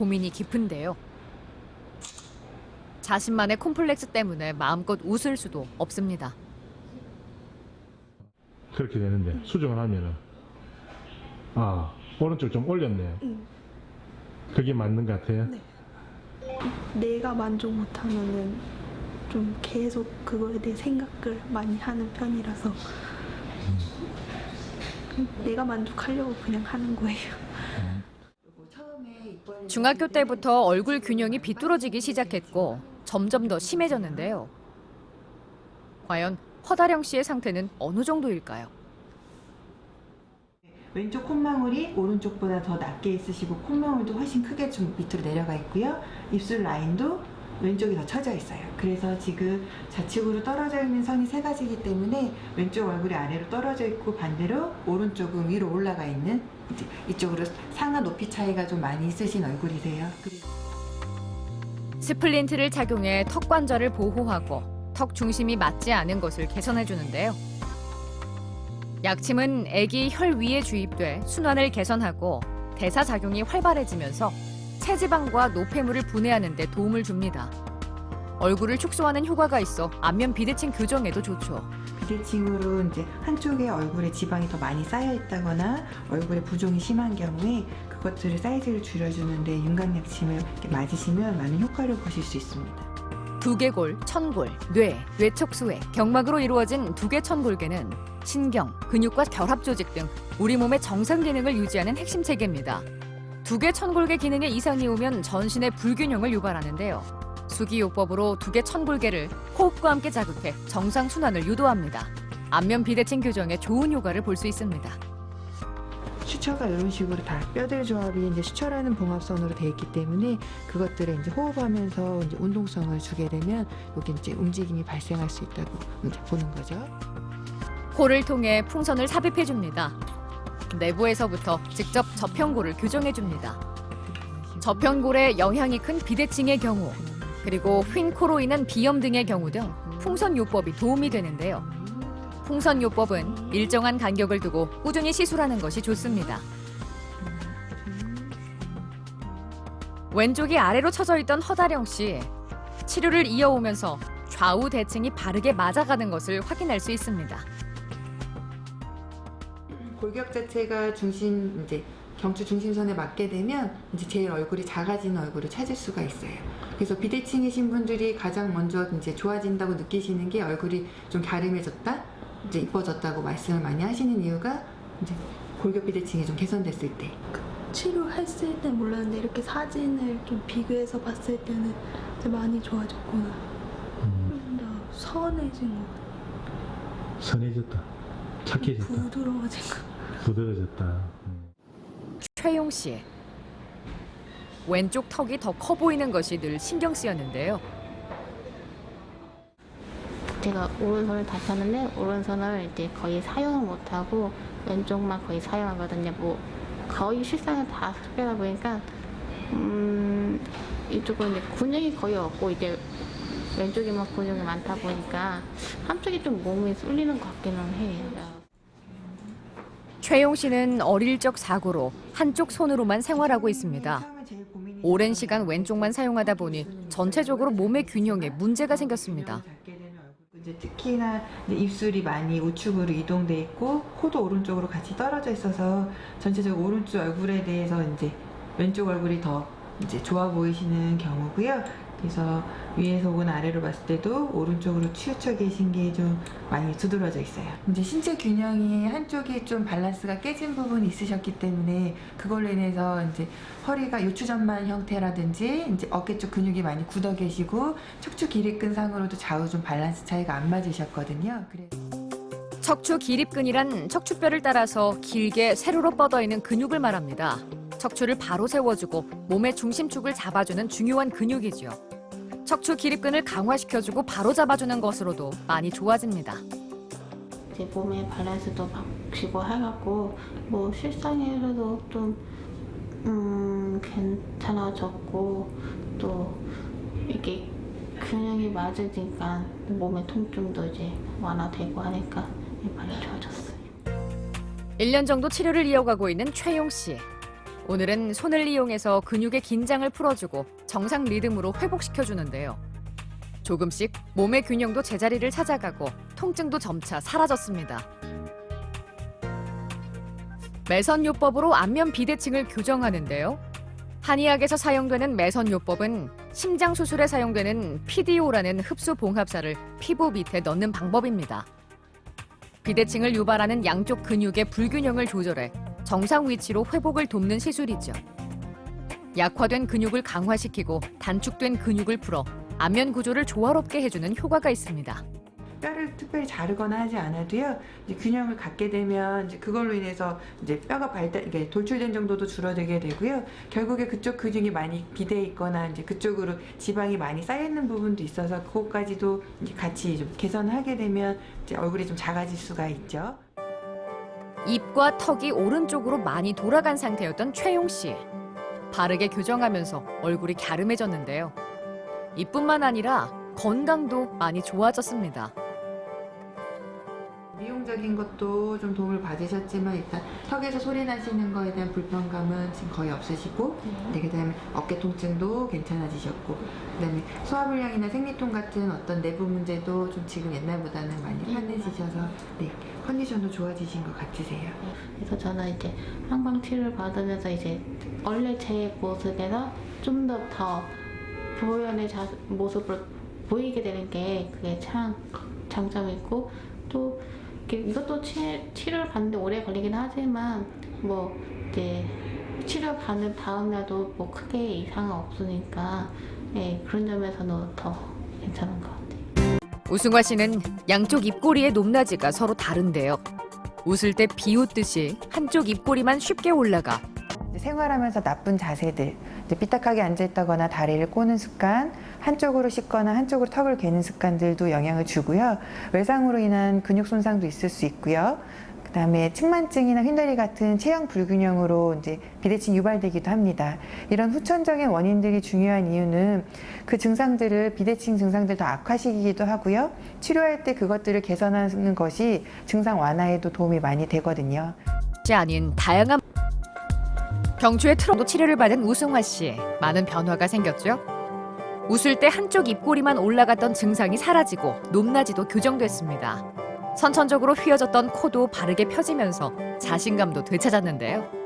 고민이 깊은데요. 자신만의 콤플렉스 때문에 마음껏 웃을 수도 없습니다. 그렇게 되는데 수정을 하면은 아 오른쪽 좀 올렸네. 응. 그게 맞는 것 같아요. 네. 내가 만족 못하면은 좀 계속 그거에 대해 생각을 많이 하는 편이라서 내가 만족하려고 그냥 하는 거예요. 중학교 때부터 얼굴 균형이 비뚤어지기 시작했고 점점 더 심해졌는데요. 과연 허다령 씨의 상태는 어느 정도일까요? 왼쪽 콧망울이 오른쪽보다 더 낮게 있으시고 콧망울도 훨씬 크게 좀 밑으로 내려가 있고요. 입술 라인도 왼쪽이 더 처져 있어요. 그래서 지금 좌측으로 떨어져 있는 선이 세 가지이기 때문에 왼쪽 얼굴이 아래로 떨어져 있고 반대로 오른쪽은 위로 올라가 있는 이쪽으로 상하 높이 차이가 좀 많이 있으신 얼굴이세요. 스플린트를 착용해 턱 관절을 보호하고 턱 중심이 맞지 않은 것을 개선해 주는데요. 약침은 아기 혈 위에 주입돼 순환을 개선하고 대사 작용이 활발해지면서 체지방과 노폐물을 분해하는 데 도움을 줍니다. 얼굴을 축소하는 효과가 있어 안면 비대칭 교정에도 좋죠. 비대칭으로 이제 한쪽에 얼굴에 지방이 더 많이 쌓여 있다거나 얼굴에 부종이 심한 경우에 그것들을 사이즈를 줄여주는데 윤곽약침을 맞으시면 많은 효과를 보실 수 있습니다. 두개골, 천골, 뇌, 뇌촉수회, 경막으로 이루어진 두개천골계는 신경, 근육과 결합 조직 등 우리 몸의 정상 기능을 유지하는 핵심 체계입니다. 두개 천골계 기능에 이상이 오면 전신의 불균형을 유발하는데요. 수기요법으로 두 개 천골계를 호흡과 함께 자극해 정상 순환을 유도합니다. 안면 비대칭 교정에 좋은 효과를 볼 수 있습니다. 수처가 이런 식으로 다 뼈들 조합이 이제 수처라는 봉합선으로 되어 있기 때문에 그것들을 이제 호흡하면서 이제 운동성을 주게 되면 여기 이제 움직임이 발생할 수 있다고 이제 보는 거죠. 코를 통해 풍선을 삽입해 줍니다. 내부에서부터 직접 저평골을 교정해 줍니다. 저평골에 영향이 큰 비대칭의 경우 그리고 휜 코로 인한 비염 등의 경우 등 풍선 요법이 도움이 되는데요. 풍선 요법은 일정한 간격을 두고 꾸준히 시술하는 것이 좋습니다. 왼쪽이 아래로 처져 있던 허다령 씨 치료를 이어오면서 좌우 대칭이 바르게 맞아가는 것을 확인할 수 있습니다. 골격 자체가 중심 이제 경추 중심선에 맞게 되면 이제 제일 얼굴이 작아지는 얼굴을 찾을 수가 있어요. 그래서 비대칭이신 분들이 가장 먼저 이제 좋아진다고 느끼시는 게 얼굴이 좀 갸름해졌다, 이제 이뻐졌다고 말씀을 많이 하시는 이유가 이제 골격 비대칭이 좀 개선됐을 때. 치료했을 때 몰랐는데 이렇게 사진을 좀 비교해서 봤을 때는 많이 좋아졌구나. 음, 좀더 선해진 것 같아. 선해졌다. 착해졌다. 부드러워진 것 같아. 부드러졌다. 음. 최용 씨. 왼쪽 턱이 더 커 보이는 것이 늘 신경 쓰였는데요. 제가 오른손을 다쳤는데 오른손을 이제 거의 사용을 못하고 왼쪽만 거의 사용하거든요. 뭐 거의 실상을 다 흡혈하다 보니까 음 이쪽은 이제 근육이 거의 없고 이제 왼쪽에만 근육이 많다 보니까 한쪽이 좀 몸이 쏠리는 것 같기는 해요. 최용 씨는 어릴 적 사고로 한쪽 손으로만 생활하고 있습니다. 오랜 시간 왼쪽만 사용하다 보니 전체적으로 몸의 균형에 문제가 생겼습니다. 이제 특히나 이제 입술이 많이 우측으로 이동돼 있고 코도 오른쪽으로 같이 떨어져 있어서 전체적으로 오른쪽 얼굴에 대해서 이제 왼쪽 얼굴이 더 이제 좋아 보이시는 경우고요. 그래서 위에서 본 아래로 봤을 때도 오른쪽으로 치우쳐 계신 게 좀 많이 두드러져 있어요. 이제 신체 균형이 한쪽이 좀 밸런스가 깨진 부분이 있으셨기 때문에 그걸로 인해서 이제 허리가 요추전만 형태라든지 이제 어깨 쪽 근육이 많이 굳어 계시고 척추 기립근 상으로도 좌우 좀 밸런스 차이가 안 맞으셨거든요. 그래서 척추 기립근이란 척추뼈를 따라서 길게 세로로 뻗어 있는 근육을 말합니다. 척추를 바로 세워주고 몸의 중심축을 잡아주는 중요한 근육이지요. 척추 기립근을 강화시켜주고 바로 잡아주는 것으로도 많이 좋아집니다. 제 몸의 밸런스도 바뀌고 해갖고 뭐 실상에서도 좀 음, 괜찮아졌고 또 이게 균형이 맞으니까 몸의 통증도 이제 완화되고 하니까 많이 좋아졌어요. 1년 정도 치료를 이어가고 있는 최용 씨. 오늘은 손을 이용해서 근육의 긴장을 풀어주고 정상 리듬으로 회복시켜주는데요. 조금씩 몸의 균형도 제자리를 찾아가고 통증도 점차 사라졌습니다. 매선요법으로 안면 비대칭을 교정하는데요. 한의학에서 사용되는 매선요법은 심장 수술에 사용되는 PDO라는 흡수 봉합사를 피부 밑에 넣는 방법입니다. 비대칭을 유발하는 양쪽 근육의 불균형을 조절해 정상 위치로 회복을 돕는 시술이죠. 약화된 근육을 강화시키고 단축된 근육을 풀어 안면 구조를 조화롭게 해주는 효과가 있습니다. 뼈를 특별히 자르거나 하지 않아도요. 이제 균형을 갖게 되면 이제 그걸로 인해서 이제 뼈가 발달 이게 돌출된 정도도 줄어들게 되고요. 결국에 그쪽 근육이 많이 비대 있거나 이제 그쪽으로 지방이 많이 쌓여 있는 부분도 있어서 그것까지도 이제 같이 좀 개선하게 되면 이제 얼굴이 좀 작아질 수가 있죠. 입과 턱이 오른쪽으로 많이 돌아간 상태였던 최용 씨. 바르게 교정하면서 얼굴이 갸름해졌는데요. 이뿐만 아니라 건강도 많이 좋아졌습니다. 미용적인 것도 좀 도움을 받으셨지만 일단 턱에서 소리 나시는 거에 대한 불편감은 지금 거의 없으시고 네, 그다음에 어깨 통증도 괜찮아지셨고 그다음에 소화불량이나 생리통 같은 어떤 내부 문제도 좀 지금 옛날보다는 많이 편해지셔서 네 컨디션도 좋아지신 것 같으세요. 그래서 저는 이제 항방 치료를 받으면서 이제 원래 제 모습에서 좀 더 더 보현의 자, 모습으로 보이게 되는 게 그게 참 장점이고 또 이것도 치, 치료를 받는데 오래 걸리긴 하지만 뭐 이제 치료 받는 다음 날도 뭐 크게 이상은 없으니까 예, 그런 점에서는 더 괜찮은 것 같아요. 우승화 씨는 양쪽 입꼬리의 높낮이가 서로 다른데요. 웃을 때 비웃듯이 한쪽 입꼬리만 쉽게 올라가 생활하면서 나쁜 자세들, 삐딱하게 앉아있다거나 다리를 꼬는 습관, 한쪽으로 씻거나 한쪽으로 턱을 개는 습관들도 영향을 주고요. 외상으로 인한 근육 손상도 있을 수 있고요. 그 다음에 측만증이나 휜다리 같은 체형 불균형으로 이제 비대칭 유발되기도 합니다. 이런 후천적인 원인들이 중요한 이유는 그 증상들을 비대칭 증상들 더 악화시키기도 하고요. 치료할 때 그것들을 개선하는 것이 증상 완화에도 도움이 많이 되거든요. 이 아닌 다양한 경추의 트럼도 치료를 받은 우승화 씨 많은 변화가 생겼죠. 웃을 때 한쪽 입꼬리만 올라갔던 증상이 사라지고 높낮이도 교정됐습니다. 선천적으로 휘어졌던 코도 바르게 펴지면서 자신감도 되찾았는데요.